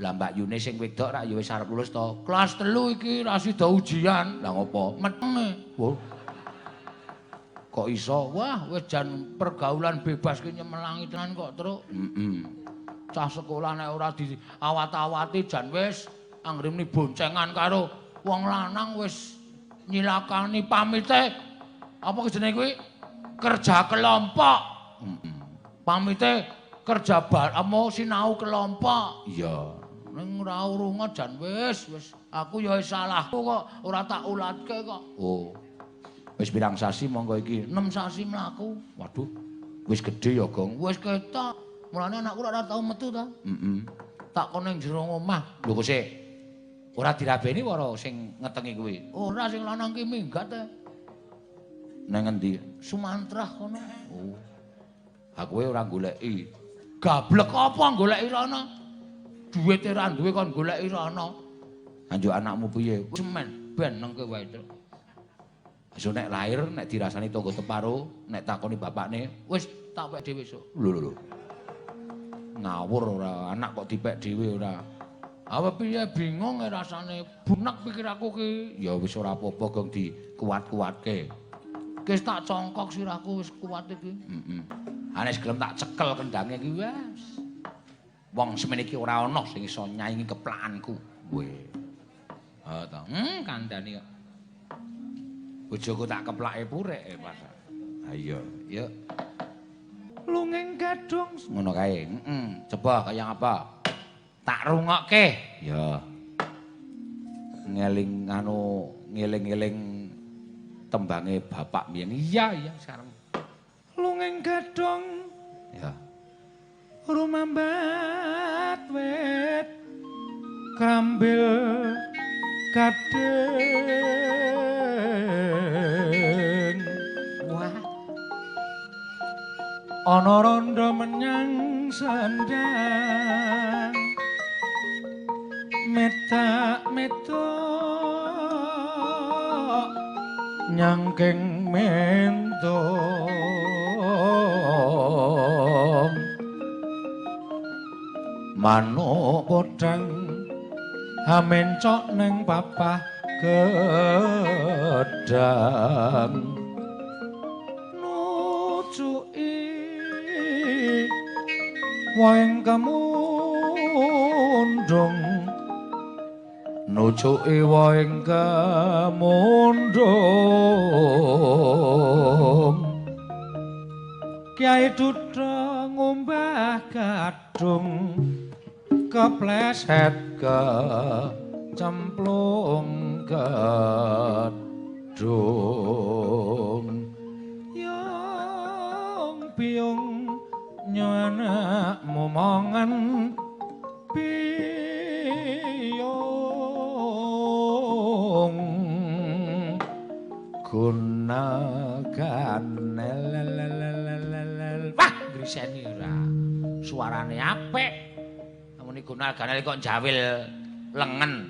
Lah Mbak Yune sing wedok rak ya wis arep lulus to. Kelas 3 iki ra sida ujian. Lah ngopo? Metenge. Wo. Kok iso? Wah, wis jan pergaulan bebas ki nyemelangi tenan kok, Truk. Heeh. Cah sekolah nek ora diawat-awati jan wis anggere boncengan karo wong lanang wis nyilakani pamite. Apa jenenge kuwi? Kerja kelompok. Heeh. Pamite kerja bar amo sinau kelompok. Iya. Ning ora urunga jan wis wis aku ya salahku kok ora tak ulatke kok. Oh. Wis pirang sasi monggo iki? 6 sasi mlaku. Waduh. Wis gedhe ya, Gong. Wis ketok. Mulane anakku ora tau metu ta. Heeh. Tak kon ning jero omah. Lho kok sik. Ora dirabeni waro sing ngetengi kuwi. Ora sing lanang ki minggat ta. Nang endi? Sumantrah kono. Oh. Aku ora goleki. Gablek apa goleki rono? Duwite ra duwe kon goleki rono. Anjuk anakmu piye? Cemen ben nang wae. Esuk nek lahir nek dirasani tangga teparo, nek takoni bapakne, wis tak wek dhewe esuk. Lho lho lho. Ngawur ora anak kok dipek dhewe ora. Apa piye bingung e rasane bunek pikir aku ki. Ya wis ora apa-apa gong dikuat-kuatke. Wis tak congkok sirahku wis kuat iki. Heeh. Anes gelem tak cekel kendange iki wis. Wong semene iki ora ana sing iso nyaingi keplakanku. Weh. Ha ta. Hmm, kandhani kok. Bojoku tak keplake purek e pas. Ha iya, yuk. Lungeng gadung ngono kae. Heeh. Coba kaya apa? Tak rungokke. Ya. Ngeling anu ngeling-eling tembange bapak mbiyen. Iya, iya sekarang. Lungeng gadung. Ya. Rumambat wet krambil kadeng. Wah. Ana rondo menyang sandang. Metak metok nyangkeng mentong manuk podhang amencok ning papah gedang. Nucuki waeng kamundung nucuki waeng kamundung. Kiai Dutra ngombah gadung kepleset ke cemplung gedung yang biung nyana momongan biung gunakan wah griseni ora. Suarane apik muni ganal kok jawil lengen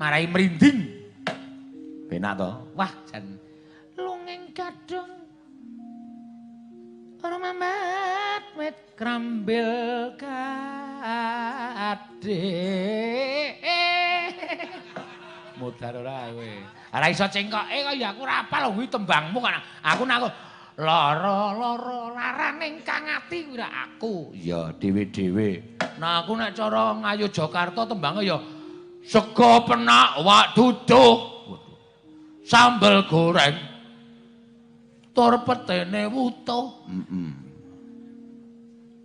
marai merinding. Penak to? Wah jan. Lungeng gadung. Ora mamat wit krambil kade mudar ora kowe. Ora iso cengkoke kok ya aku ora apal kuwi tembangmu kan. Aku nak lara-lara larane kang ati kuwi aku. Ya dhewe-dhewe. Nah aku nek cara ngayu Jakarta tembange ya sego penak wak duduk. Sambel goreng. Tur petene wutuh. Heeh.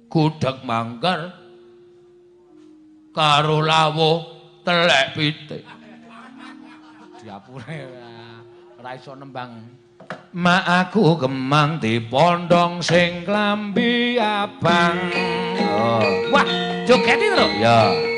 Gudeg manggar karo lawuh telek pitik. Diapure ora iso nembang Mak aku kemang dipondong sing klambi abang. Oh. Wah, joget itu lho. Ya.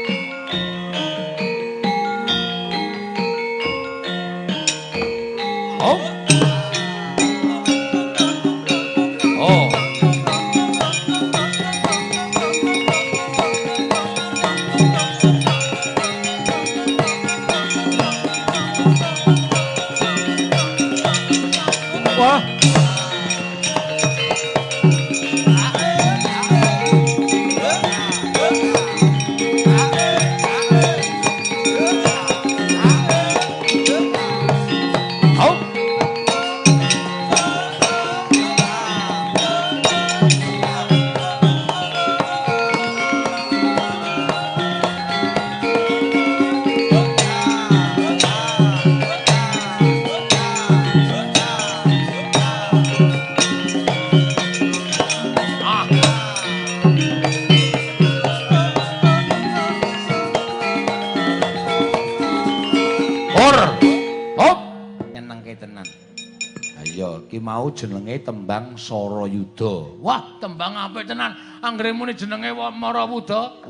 Ki mau jenenge tembang Sarayuda. Wah, tembang apik tenan. Anggere muni jenenge Marawuda.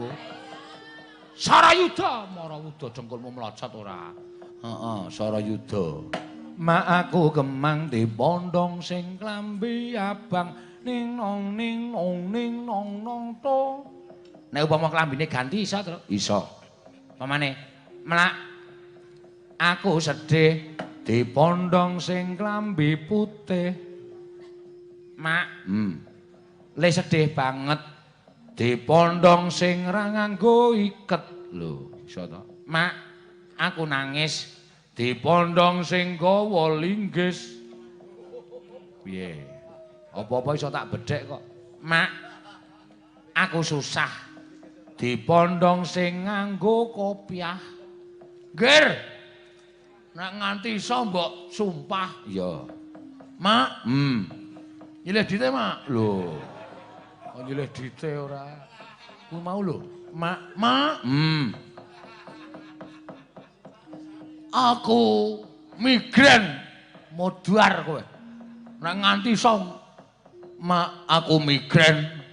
Sarayuda, Marawuda dengkulmu mlocot ora. Heeh, Sarayuda. Mak aku kemang dipondong sing klambi abang ning nong ning nong ning nong nong to. Nek upama klambine ganti iso to? Iso. Pamane, mlak aku sedih dipondong sing klambi putih. Mak, hmm. Le sedih banget dipondong sing ra nganggo iket. Lho, iso to? Mak, aku nangis dipondong sing gawa linggis. Piye? Apa-apa iso tak bedhek kok. Mak, aku susah dipondong sing nganggo kopiah. Ger, Nek nganti iso mbok sumpah. Iya. Mak, hmm. Nyilih dite, Mak. Lho. Oh nyilih dite ora. Ku mau lho. Mak, Mak. Hmm. Aku migren modar kowe. Nek nganti iso Mak, aku migren.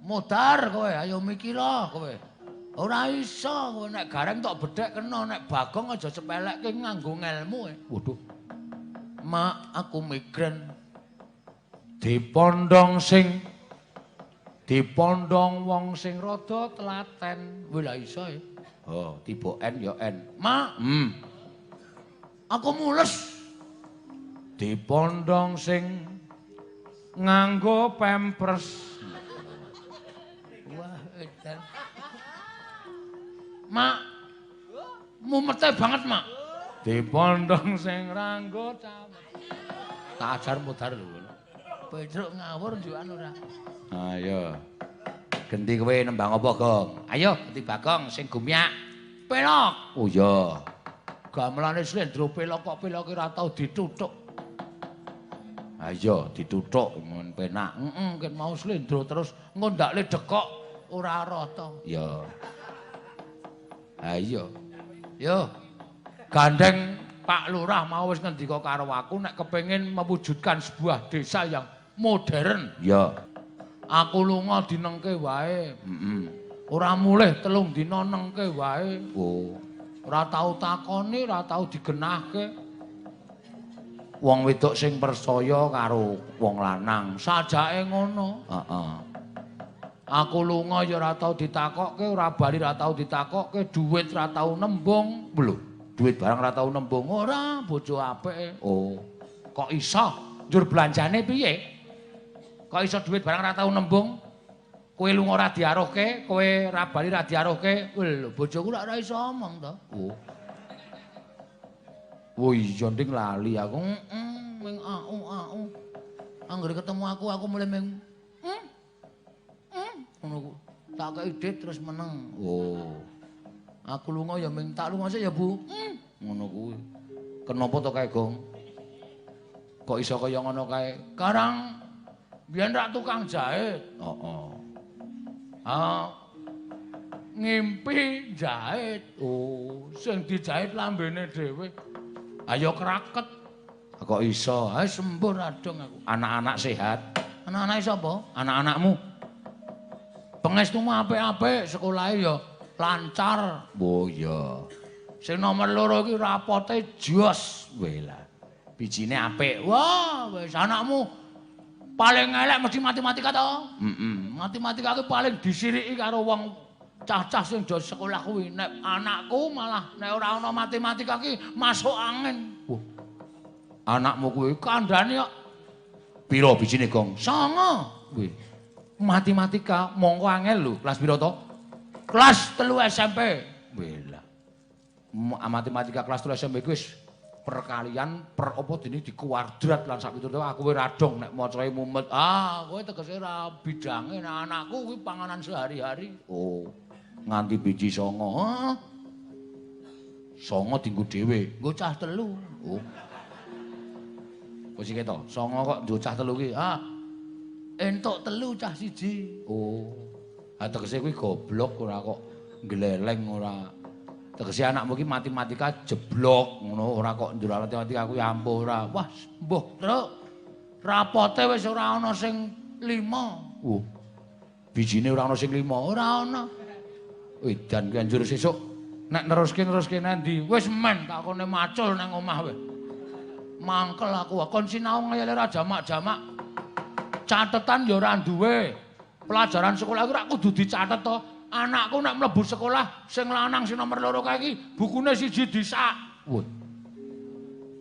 Modar kowe, ayo mikira kowe. Ora iso nek gareng tok bedhek kena nek bagong aja sepelekke nganggo ngelmu. E. Waduh. Mak aku migren. Dipondong sing dipondong wong sing rada telaten. Wis la iso e. Oh, tiba N ya N. Mak, hmm. Aku mules. Dipondong sing nganggo pampers. Wah, edan. Mak. Mumete banget, Mak. Dipondong sing ranggo camet. Tak ajar mudar lho. Pedruk ngawur njukan ora. Ayo. Genti kowe nembang apa, Gong? Ayo, genti Bagong sing gumyak. Pelok. Oh iya. Gamelane slendro pelok kok peloke ora tau ditutuk. Ayo, ditutuk men penak. Heeh, ken mau slendro terus ngondakle dekok ora rata. Ya. Ha iya. Yo. Gandeng Pak Lurah mau wis ngendika karo aku nek kepengin mewujudkan sebuah desa yang modern. Ya. Aku lunga dinengke wae. Heeh. Ora mulih telung dina nengke wae. Oh. Ora tau takoni, ora tau digenahke. Wong wedok sing percaya karo wong lanang, sajake ngono. Heeh. Aku lunga ya ora tau ditakokke, ora bali ora tau ditakokke, dhuwit ora tau nembung. Lho, dhuwit barang ora tau nembung. Ora, bojo apike. Oh. Kok iso? Njur belanjane piye? Kok iso dhuwit barang ora tau nembung? Kowe lunga ora diaruhke, kowe ora bali ora diaruhke. Lho, bojoku ora iso omong to. Oh. Oh iya, nding lali aku. Heeh, ming au au. Anggere ketemu aku, aku mulai ming ngono. Tak kei dit terus meneng. Oh. Aku lunga ya ming tak lunga sik ya, Bu. Hmm. Ngono kuwi. Kenapa to kae, Gong? Kok iso kaya ngono kae? Karang biyen rak tukang jahit. Heeh. Oh, oh. Ah. Ngimpi jahit. Oh, sing dijahit lambene dhewe. Ayo kraket. Kok iso? Ha sembuh radong aku. Anak-anak sehat. Anak-anak sapa? Anak-anakmu. Pengestumu apik-apik, sekolahe ya lancar. Oh iya. Sing nomor loro iki rapote jos. Wela. Bijine apik. Wah, wis anakmu paling elek mesti matematika to? Heeh. Matematika ki paling disiriki karo wong cah-cah sing do sekolah kuwi. Nek anakku malah nek ora ana matematika ki masuk angin. Wah. Anakmu kuwi kandhane kok pira bijine, Gong? 9. Kuwi. Matematika mongko angel lho kelas piro to? Kelas 3 SMP wela matematika kelas 3 SMP wis perkalian per opo dene di kuadrat lan sak piturute aku wis radong nek macae mumet. Ah kowe tegese ra bidange nah, anakku kuwi panganan sehari-hari. Oh nganti biji songo. Hah? songo dinggo dhewe. Nggo cah telu. Oh. Kok sing keto songo kok nggo cah telu ki? Ah entuk telu cah siji. Oh. Ha tegese kuwi goblok ora kok gleleng ora. Tegese anakmu ki matematika jeblok ngono ora kok njur matematika kuwi ampuh ora. Wah, mbuh, Truk. Rapote wis ora ana sing lima. Oh. Bijine ora ana sing lima, ora ana. Edan ki anjur sesuk nek neruske neruske nandi? Wis men takone macul nang omah wis. Mangkel aku kon sinau ngayale ra jamak-jamak. Catetan ya ora duwe. Pelajaran sekolah iku ora kudu dicatet to. Anakku nek mlebu sekolah sing lanang sing nomor loro kae iki bukune siji disak. Woi.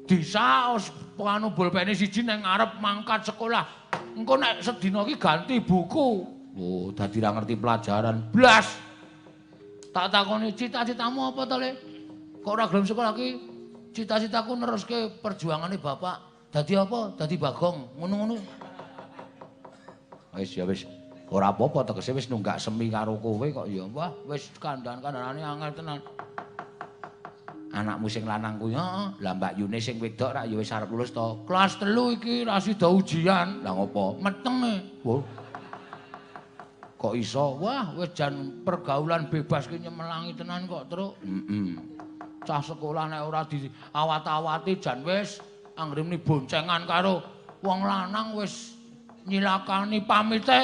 Disak anu bolpene siji nang ngarep mangkat sekolah. Engko nek sedina iki ganti buku. Oh, dadi ra ngerti pelajaran blas. Tak takoni cita-citamu apa to, Le? Kok ora gelem sekolah iki? Cita-citaku neruske perjuangane bapak. Dadi apa? Dadi bagong. Ngono-ngono. Wis ya wis. Ora apa-apa tegese wis nunggak semi karo kowe kok ya. Wah, wis kandhan-kandhanane angel tenan. Anakmu sing lanang kuwi, heeh. Lah Mbak Yune sing wedok rak ya wis arep lulus to. Kelas 3 iki ra sida ujian. Lah ngopo? Metenge. Wah. Kok iso? Wah, wis jan pergaulan bebas ki nyemelangi tenan kok, Truk. Heeh. Cah sekolah nek ora diawat-awati jan wis anggere boncengan karo wong lanang wis nyilakani pamite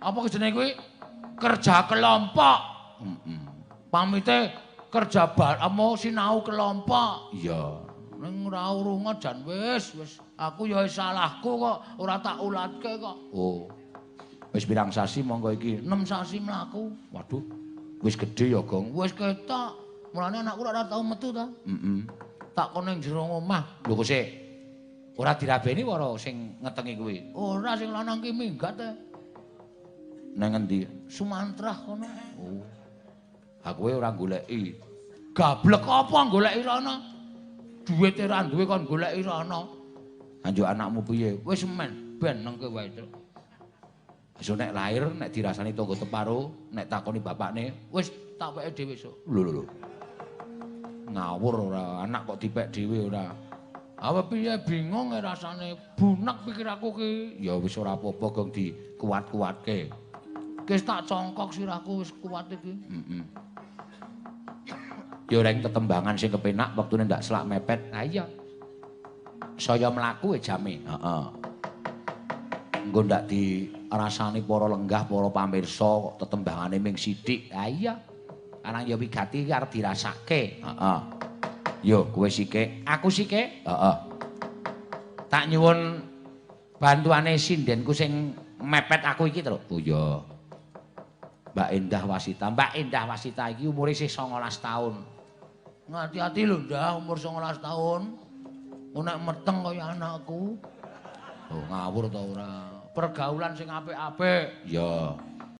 apa jenenge kuwi kerja kelompok. Heeh. Pamite kerja bar amo sinau kelompok. Iya. Ning ora urunga jan wis wis aku ya salahku kok ora tak ulatke kok. Oh. Wis pirang sasi monggo iki? 6 sasi mlaku. Waduh. Wis gedhe ya, Gong. Wis ketok. Mulane anakku ora tau metu ta? Heeh. Tak kon ning jero omah. Lho kok sik. Ora dirabeni waro sing ngetengi kuwi. Ora sing lanang ki minggat ta. Nang endi? Sumantrah kono. Oh. Ha kowe ora goleki. Gablek apa goleki rono? Duwite ra duwe kon goleki rono. Anjuk anakmu piye? Wis men ben nang kowe wae, Truk. Esuk nek lair nek dirasani tangga teparo, nek takoni bapakne, wis tak weke dhewe esuk. Lho lho lho. Ngawur ora anak kok dipek dhewe ora. Apa piye bingung rasane bunek pikir aku ki. Ya wis ora apa-apa gong dikuat-kuatke. Wis tak congkok sirahku wis kuat iki. Heeh. Ya ora tetembangan sing kepenak wektune ndak selak mepet. Ha iya. Saya mlaku e jame. Heeh. Engko ndak dirasani para lenggah, para pamirsa kok tetembangane ming sithik. Ha iya. Anang ya wigati iki arep dirasake. Heeh. Yo kowe sike, aku sike. Heeh. Tak nyuwun bantuane sindenku sing mepet aku iki terus. Oh iya. Mbak Endah Wasita. Mbak Endah Wasita iki umure isih 19 taun. Ngati-ati lho, Ndah, umur 19 taun. Nek meteng kaya anakku. Oh, ngawur ta ora. Pergaulan sing apik-apik. Ya.